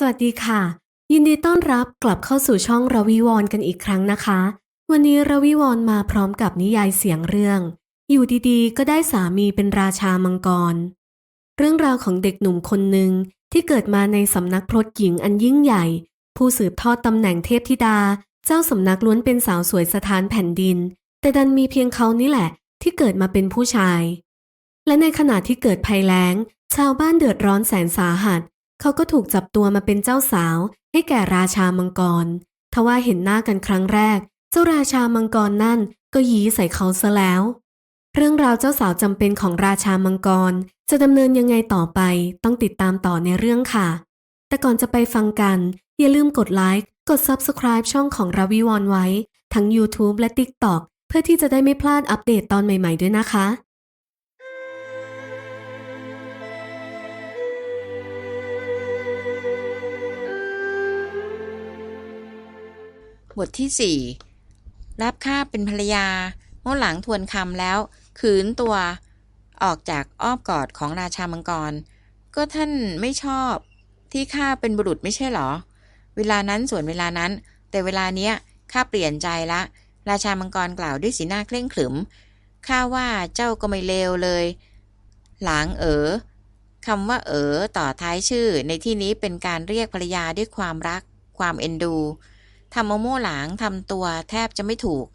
สวัสดีค่ะ ยินดีต้อนรับกลับเข้าสู่ช่องระวิวรกันอีกครั้งนะคะ วันนี้ระวิวรมาพร้อมกับนิยายเสียงเรื่อง อยู่ดีๆ ก็ได้สามีเป็นราชามังกร เรื่องราวของเด็กหนุ่มคนหนึ่งที่เกิดมาในสำนักพรตหญิงอันยิ่งใหญ่ ผู้สืบทอดตำแหน่งเทพธิดา เจ้าสำนักล้วนเป็นสาวสวยสถานแผ่นดิน แต่ดันมีเพียงเขานี่แหละ ที่เกิดมาเป็นผู้ชาย และในขณะที่เกิดภัยแล้ง ชาวบ้านเดือดร้อนแสนสาหัส เขาก็ถูกจับตัวมาเป็นเจ้าสาว ให้แก่ราชามังกร ทว่าเห็นหน้ากันครั้งแรก เจ้าราชามังกรนั่นก็ยี้ใส่เขาซะแล้ว เรื่องราวเจ้าสาวจำเป็นของราชามังกร จะดำเนินยังไงต่อไปต้องติดตามต่อในเรื่องค่ะ แต่ก่อนจะไปฟังกัน อย่าลืมกดไลค์กด Subscribe ช่องของราวิวอนไว้ ทั้ง YouTube และ TikTok เพื่อที่จะได้ไม่พลาดอัปเดตตอนใหม่ ๆ ด้วยนะคะ บทที่สี่รับข้าเป็นภรรยาเมื่อหลังทวนคำแล้ว ขืนตัวออกจากอ้อมกอดของราชามังกร ก็ท่านไม่ชอบที่ข้าเป็นบุรุษไม่ใช่หรอ เวลานั้นส่วนเวลานั้น แต่เวลาเนี้ยข้าเปลี่ยนใจละ ราชามังกรกล่าวด้วยสีหน้าเคร่งขรึมข้าว่าเจ้าก็ไม่เลวเลย หลางเอ๋อคำว่าเอ๋อต่อท้ายชื่อในที่นี้เป็นการเรียกภรรยาด้วยความรัก ความเอ็นดู ทำเอาโม่หลางทำตัวแทบจะไม่ถูก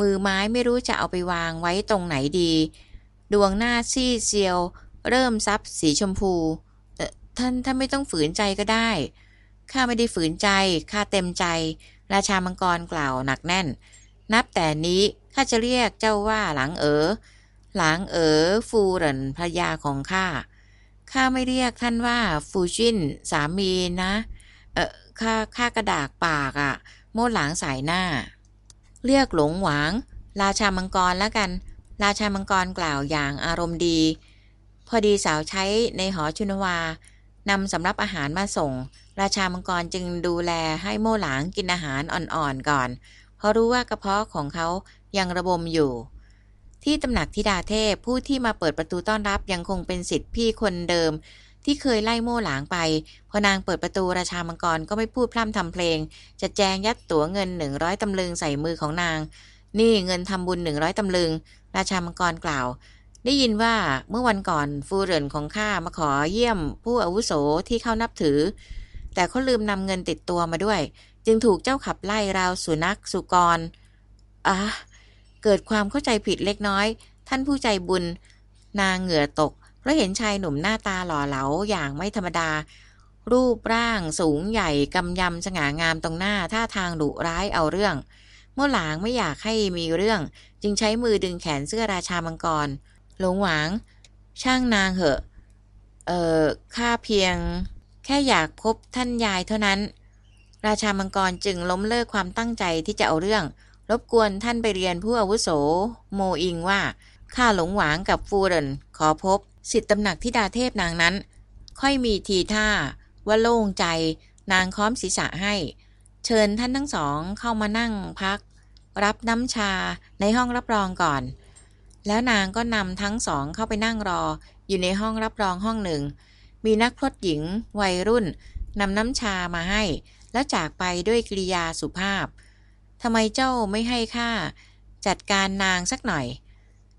มือไม้ไม่รู้จะเอาไปวางไว้ตรงไหนดี ดวงหน้าซีดเซียว เริ่มซับสีชมพูท่านท่านไม่ต้องฝืนใจก็ได้ข้าไม่ได้ฝืนใจข้าเต็มใจ ราชามังกรกล่าวหนักแน่น นับแต่นี้ข้าจะเรียกเจ้าว่าหลังเอ๋อหลังเอ๋อฟูเหรินภรยาของข้าข้าไม่เรียกท่านว่าฟูจินสามีนะ เออข้าข้ากระดากปากอะ่ะ โม่หลางสายหน้าเรียกหลงหวาง ราชามังกรแล้วกัน ราชามังกรกล่าวอย่างอารมณ์ดี พอดีสาวใช้ในหอชุนวานำสำรับอาหารมาส่ง ราชามังกรจึงดูแลให้โม่หลางกินอาหารอ่อนๆก่อน เพราะรู้ว่ากระเพาะของเขายังระบมอยู่ ที่ตำหนักธิดาเทพผู้ที่มาเปิดประตูต้อนรับยังคงเป็นสิทธิพี่คนเดิม ที่เคยไล่โม่หลางไป พอนางเปิดประตูราชามังกรก็ไม่พูดพร่ำทำเพลง จะแจงยัดตั๋วเงินหนึ่งร้อยตำลึงใส่มือของนาง นี่เงินทำบุญหนึ่งร้อยตำลึง ราชามังกรกล่าว ได้ยินว่าเมื่อวันก่อนฟูเรินของข้ามาขอเยี่ยม ผู้อาวุโสที่เข้านับถือ แต่เขาลืมนำเงินติดตัวมาด้วย จึงถูกเจ้าขับไล่ราวสุนัขสุกรอะเกิดความเข้าใจผิดเล็กน้อย ท่านผู้ใจบุญ นางเหงื่อตก เพราะเห็นชายหนุ่มหน้าตาหล่อเหลาอย่างไม่ธรรมดา รูปร่างสูงใหญ่กำยำสง่างามตรงหน้าท่าทางดุร้ายเอาเรื่อง เมื่อหลางไม่อยากให้มีเรื่อง จึงใช้มือดึงแขนเสื้อราชามังกร หลงหวาง ช่างนางเหอะ เอ่อข้าเพียง แค่อยากพบท่านยายเท่านั้น ราชามังกรจึงล้มเลิกความตั้งใจที่จะเอาเรื่อง รบกวนท่านไปเรียนผู้อาวุโส โมอิงว่าข้าหลงหวางกับฟูเรนขอพบ สิทธิตำหนักที่ดาเทพนางนั้น ค่อยมีทีท่า ว่าโล่งใจ นางค้อมศีรษะให้ เชิญท่านทั้งสองเข้ามานั่งพัก รับน้ำชาในห้องรับรองก่อน แล้วนางก็นำทั้งสองเข้าไปนั่งรอ อยู่ในห้องรับรองห้องหนึ่ง มีนักพรตหญิง วัยรุ่นนำน้ำชามาให้ แล้วจากไปด้วยกริยาสุภาพทำไมเจ้าไม่ให้ข้าจัดการนางสักหน่อย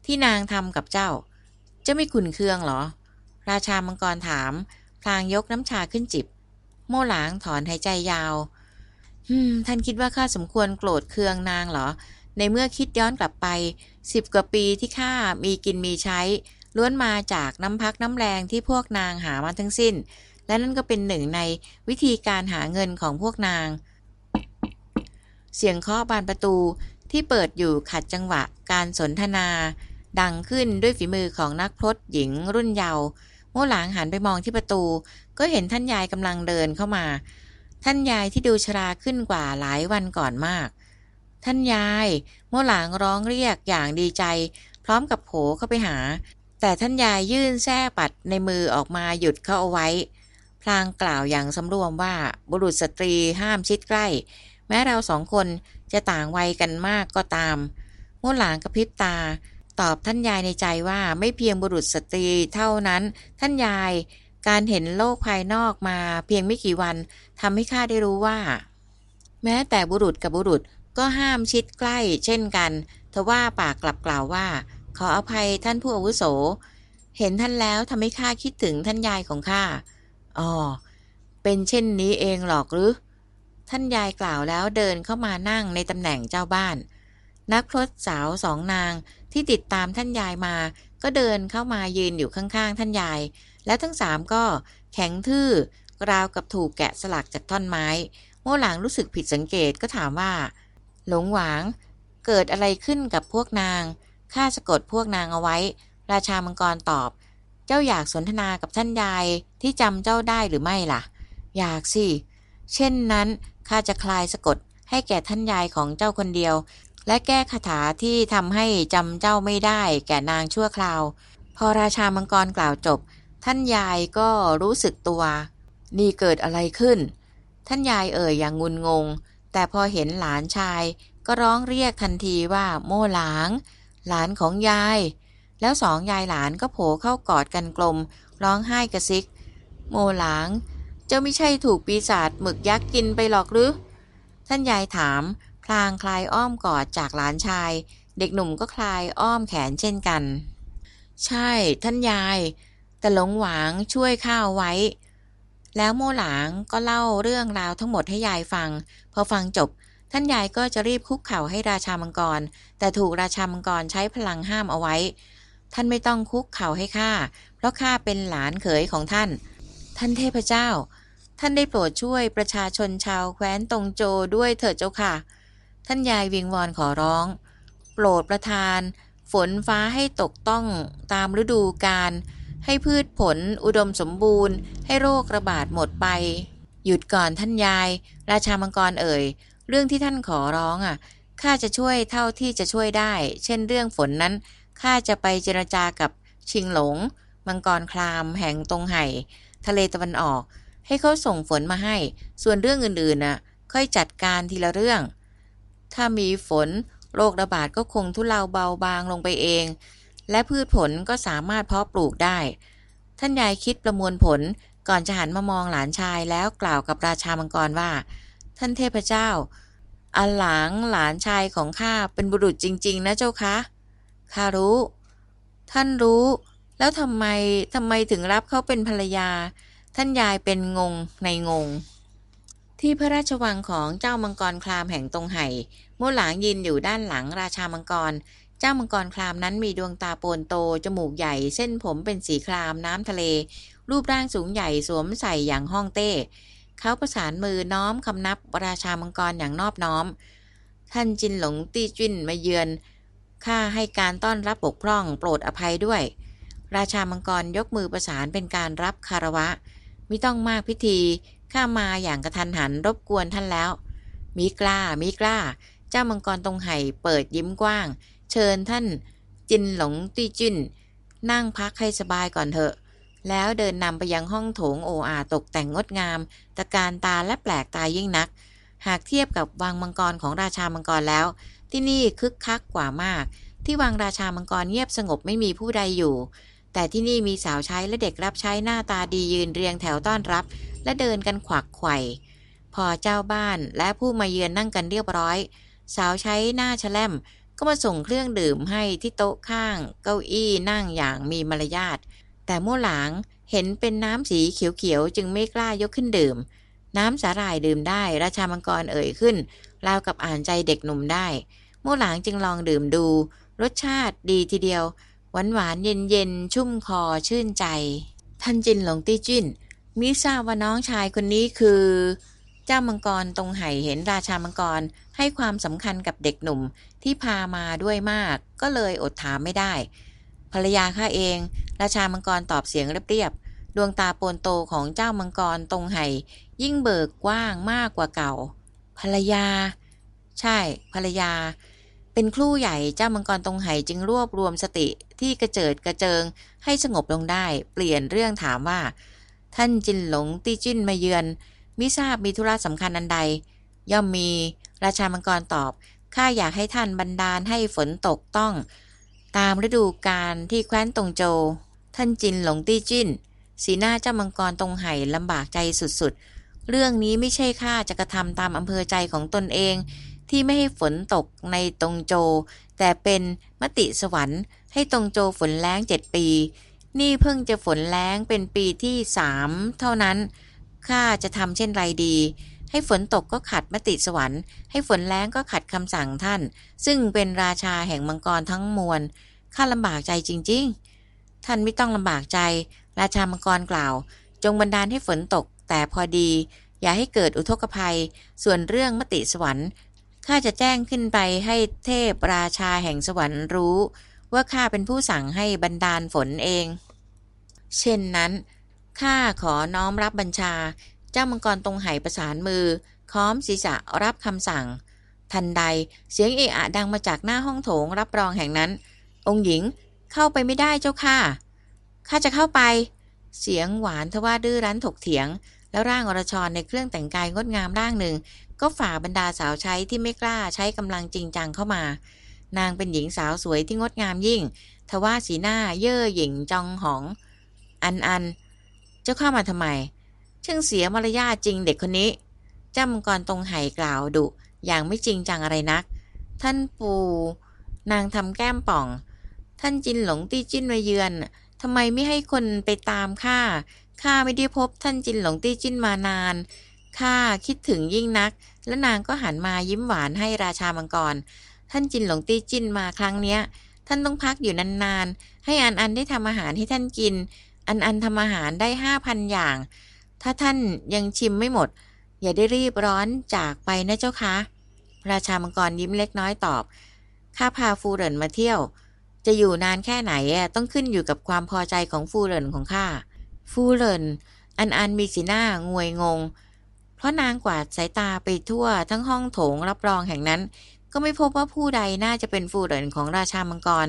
ที่นางทำกับเจ้า จ้าไม่ขุนเคืองเหรอ ราชามังกรถาม พลางยกน้ำชาขึ้นจิบ โม่หลางถอนหายใจยาวอืมท่านคิดว่าข้าสมควรโกรธเคืองนางเหรอ ในเมื่อคิดย้อนกลับไปสิบกว่าปีที่ข้ามีกินมีใช้ ล้วนมาจากน้ำพักน้ำแรงที่พวกนางหามาทั้งสิ้น และนั่นก็เป็นหนึ่งในวิธีการหาเงินของพวกนาง เสียงเคาะบานประตูที่เปิดอยู่ขัดจังหวะการสนทนา ดังขึ้นด้วยฝีมือของนักพรตหญิงรุ่นเยาว์โม่หลางหันไปมองที่ประตู ก็เห็นท่านยายกำลังเดินเข้ามา ท่านยายที่ดูชราขึ้นกว่าหลายวันก่อนมาก ท่านยายโม่หลางร้องเรียกอย่างดีใจ พร้อมกับโผเข้าไปหา แต่ท่านยายยื่นแส้ปัดในมือออกมาหยุดเขาเอาไว้ พลางกล่าวอย่างสำรวมว่าบุรุษสตรีห้ามชิดใกล้ แม้เราสองคนจะต่างวัยกันมากก็ตามโม่หลางกระพริบตา ตอบท่านยายในใจว่าไม่เพียงบุรุษสตรีเท่านั้น ท่านยายการเห็นโลกภายนอกมาเพียงไม่กี่วันทำให้ข้าได้รู้ว่า แม้แต่บุรุษกับบุรุษก็ห้ามชิดใกล้ เช่นกันทว่าปากกลับกล่าวว่า ขออภัยท่านผู้อาวุโส เห็นท่านแล้วทำให้ข้าคิดถึงท่านยายของข้าอ๋อเป็นเช่นนี้เองหรอกหรือ ท่านยายกล่าวแล้วเดินเข้ามานั่งในตำแหน่งเจ้าบ้าน นักพรตสาวสองนาง ที่ติดตามท่านยายมา ก็เดินเข้ามายืนอยู่ข้างๆ ท่านยาย และทั้งสามก็แข็งทื่อ ราวกับถูกแกะสลักจากท่อนไม้โม่หลางรู้สึกผิดสังเกตก็ถามว่า หลงหวางเกิดอะไรขึ้นกับพวกนางข้าสะกดพวกนางเอาไว้ ราชามังกรตอบ เจ้าอยากสนทนากับท่านยายที่จำเจ้าได้หรือไม่ล่ะ อยากสิ เช่นนั้นข้าจะคลายสะกดให้แก่ท่านยายของเจ้าคนเดียว และแก้คาถาที่ทำให้จำเจ้าไม่ได้แก่นางชั่วคราว พอราชามังกรกล่าวจบ ท่านยายก็รู้สึกตัว นี่เกิดอะไรขึ้น ท่านยายเอ่ยอย่างงุนงง แต่พอเห็นหลานชายก็ร้องเรียกทันทีว่าโม่หลาง หลานของยาย แล้วสองยายหลานก็โผล่เข้ากอดกันกลม ร้องไห้กระซิก โมหลาง เจ้าไม่ใช่ถูกปีศาจหมึกยักษ์กินไปหรอกหรือ ท่านยายถาม ลางคลายอ้อมกอดจากหลานชาย เด็กหนุ่มก็คลายอ้อมแขนเช่นกัน ใช่ท่านยาย แต่หลงหวางช่วยข้าเอาไว้ แล้วโมหลางก็เล่าเรื่องราวทั้งหมดให้ยายฟัง พอฟังจบ ท่านยายก็จะรีบคุกเข่าให้ราชามังกร แต่ถูกราชามังกรใช้พลังห้ามเอาไว้ ท่านไม่ต้องคุกเข่าให้ข้าเพราะข้าเป็นหลานเขยของท่าน ท่านเทพเจ้าท่านได้โปรดช่วยประชาชนชาวแคว้นตงโจด้วยเถิดเจ้าค่ะ ท่านยายวิงวอนขอร้อง โปรดประทาน ฝนฟ้าให้ตกต้องตามฤดูกาลให้พืชผลอุดมสมบูรณ์ ให้โรคระบาดหมดไป หยุดก่อนท่านยาย ราชามังกรเอ่ย เรื่องที่ท่านขอร้องอะข้าจะช่วยเท่าที่จะช่วยได้ เช่นเรื่องฝนนั้นข้าจะไปเจรจากับชิงหลง มังกรคลามแห่งตรงไห่ ทะเลตะวันออก ให้เขาส่งฝนมาให้ ส่วนเรื่องอื่นๆน่ะ ค่อยจัดการทีละเรื่อง ถ้ามีฝน โรคระบาดก็คงทุเลาเบาบางลงไปเอง และพืชผลก็สามารถเพาะปลูกได้ ท่านยายคิดประมวลผลก่อนจะหันมามองหลานชายแล้วกล่าวกับราชามังกรว่า ท่านเทพเจ้าอันหลังหลานชายของข้าเป็นบุรุษจริง ๆ นะเจ้าคะข้ารู้ ท่านรู้ แล้วทำไมทำไมถึงรับเขาเป็นภรรยา ท่านยายเป็นงงในงง ที่พระราชวังของเจ้ามังกรคลามแห่งตรงไห่โมหลางยืนอยู่ด้านหลังราชามังกร เจ้ามังกรคลามนั้นมีดวงตาโปนโต จมูกใหญ่ เส้นผมเป็นสีครามน้ำทะเล รูปร่างสูงใหญ่สวมใส่อย่างห้องเต้ เขาประสานมือน้อมคำนับราชามังกรอย่างนอบน้อม ท่านจินหลงตี้จิ้นมาเยือน ข้าให้การต้อนรับบกพร่อง โปรดอภัยด้วย ราชามังกรยกมือประสานเป็นการรับคารวะ ไม่ต้องมากพิธี ข้ามาอย่างกระทันหันรบกวนท่านแล้วมีกล้ามีกล้า เจ้ามังกรตรงไห่เปิดยิ้มกว้าง เชิญท่าน จินหลงตี้จิ้นนั่งพักให้สบายก่อนเถอะ แล้วเดินนำไปยังห้องโถงโออาตกแต่งงดงามตะการตาและแปลกตายิ่งนัก หากเทียบกับวังมังกรของราชามังกรแล้ว ที่นี่คึกคักกว่ามาก ที่วังราชามังกรเงียบสงบไม่มีผู้ใดอยู่ แต่ที่นี่มีสาวใช้และเด็กรับใช้หน้าตาดียืนเรียงแถวต้อนรับ และเดินกันขวักไขว่พอเจ้าบ้านและผู้มาเยือนนั่งกันเรียบร้อย สาวใช้หน้าแฉลมก็มาส่งเครื่องดื่มให้ที่โต๊ะข้าง เก้าอี้นั่งอย่างมีมารยาทแต่โม่หลางเห็นเป็นน้ำสีเขียวๆจึงไม่กล้ายกขึ้นดื่ม น้ำสาหร่ายดื่มได้ราชามังกรเอ่ยขึ้นราวกับอ่านใจเด็กหนุ่มได้โม่หลางจึงลองดื่มดู รสชาติดีทีเดียว หวานหวานๆเย็นเย็นๆชุ่มคอชื่นใจ ท่านจินหลงตี้จิ้น มิทราบว่าน้องชายคนนี้คือ เจ้ามังกรตรงไห่เห็นราชามังกรให้ความสำคัญกับเด็กหนุ่มที่พามาด้วยมาก ก็เลยอดถามไม่ได้ ภรรยาข้าเอง ราชามังกรตอบเสียงเรียบๆดวงตาโปนโตของเจ้ามังกรตรงไห่ยิ่งเบิกกว้างมากกว่าเก่า ภรรยา ใช่ ภรรยา เป็นครู่ใหญ่เจ้ามังกรตรงไหจึงรวบรวมสติที่กระเจิดกระเจิงให้สงบลงได้ เปลี่ยนเรื่องถามว่า ท่านจินหลงตี้จิ้นมาเยือนมิทราบมีธุระสำคัญอันใด ย่อมมีราชามังกรตอบข้าอยากให้ท่านบันดาลให้ฝนตกต้อง ตามฤดูกาลที่แคว้นตงโจ ท่านจินหลงตี้จิ้น สีหน้าเจ้ามังกรตรงไห่ลำบากใจสุดๆ เรื่องนี้ไม่ใช่ข้าจะกระทำตามอำเภอใจของตนเอง ที่ไม่ให้ฝนตกในตรงโจ แต่เป็นมติสวรรค์ ให้ตรงโจฝนแล้งเจ็ดปี นี่เพิ่งจะฝนแล้งเป็นปีที่สามเท่านั้น ข้าจะทำเช่นไรดี ให้ฝนตกก็ขัดมติสวรรค์ ให้ฝนแล้งก็ขัดคำสั่งท่าน ซึ่งเป็นราชาแห่งมังกรทั้งมวล ข้าลำบากใจจริง ๆ ท่านไม่ต้องลำบากใจ ราชามังกรกล่าว จงบันดาลให้ฝนตกแต่พอดี อย่าให้เกิดอุทกภัย ส่วนเรื่องมติสวรรค์ ข้าจะแจ้งขึ้นไปให้เทพราชาแห่งสวรรค์รู้ ว่าข้าเป็นผู้สั่งให้บันดาลฝนเอง เช่นนั้นข้าขอน้อมรับบัญชา เจ้ามังกรตรงไหประสานมือ ค้อมศีรษะรับคำสั่ง ทันใดเสียงเอะอะดังมาจากหน้าห้องโถงรับรองแห่งนั้น องค์หญิงเข้าไปไม่ได้เจ้าค่ะข้าจะเข้าไป เสียงหวานทว่าดื้อรั้นถกเถียง แล้วร่างอรชรในเครื่องแต่งกายงดงามร่างหนึ่ง ก็ฝ่าบรรดาสาวใช้ที่ไม่กล้าใช้กำลังจริงจังเข้ามา นางเป็นหญิงสาวสวยที่งดงามยิ่ง ทว่าสีหน้าเย่อหยิ่งจองหอง อันอัน เจ้าเข้ามาทำไมช่างเสียมารยาจริงเด็กคนนี้จ้ามังกรตรงไห่กล่าวดุ อย่างไม่จริงจังอะไรนัก ท่านปู่ นางทำแก้มป่อง ท่านจินหลงตี้จิ้นมาเยือนทำไมไม่ให้คนไปตามข้าข้าไม่ได้พบท่านจินหลงตี้จิ้นมานาน ข้าคิดถึงยิ่งนัก และนางก็หันมายิ้มหวานให้ราชามังกร ท่านจินหลงตี้จิ้นมาครั้งเนี้ย ท่านต้องพักอยู่นานๆ ให้อันอันได้ทำอาหารให้ท่านกิน อันอันทำอาหารได้ห้าพันอย่าง ถ้าท่านยังชิมไม่หมด อย่าได้รีบร้อนจากไปนะเจ้าคะ ราชามังกรยิ้มเล็กน้อยตอบ ข้าพาฟูเรินมาเที่ยว จะอยู่นานแค่ไหนต้องขึ้นอยู่กับความพอใจของฟูเรินของข้า ฟูเรินอันอันมีสีหน้างวยงง เพราะนางกวาดสายตาไปทั่วทั้งห้องโถงรับรองแห่งนั้น ก็ไม่พบว่าผู้ใดน่าจะเป็นฟูเหรินของราชามังกร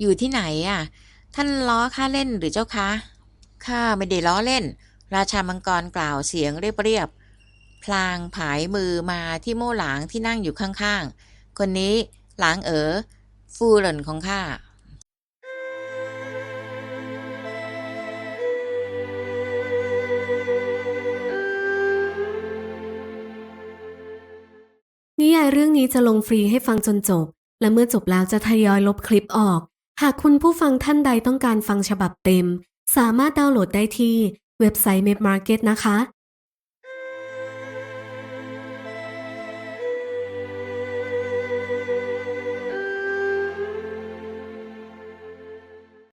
อยู่ที่ไหนอะ ท่านล้อข้าเล่นหรือเจ้าคะข้าไม่ได้ล้อเล่น ราชามังกรกล่าวเสียงเรียบๆพลางผายมือมาที่โม่หลางที่นั่งอยู่ข้างๆ คนนี้หลางเอ๋อฟูเหรินของข้า นิยายเรื่องนี้จะลงฟรีให้ฟังจนจบ และเมื่อจบแล้วจะทยอยลบคลิปออก หากคุณผู้ฟังท่านใดต้องการฟังฉบับเต็ม สามารถดาวน์โหลดได้ที่เว็บไซต์ m e p Market นะคะ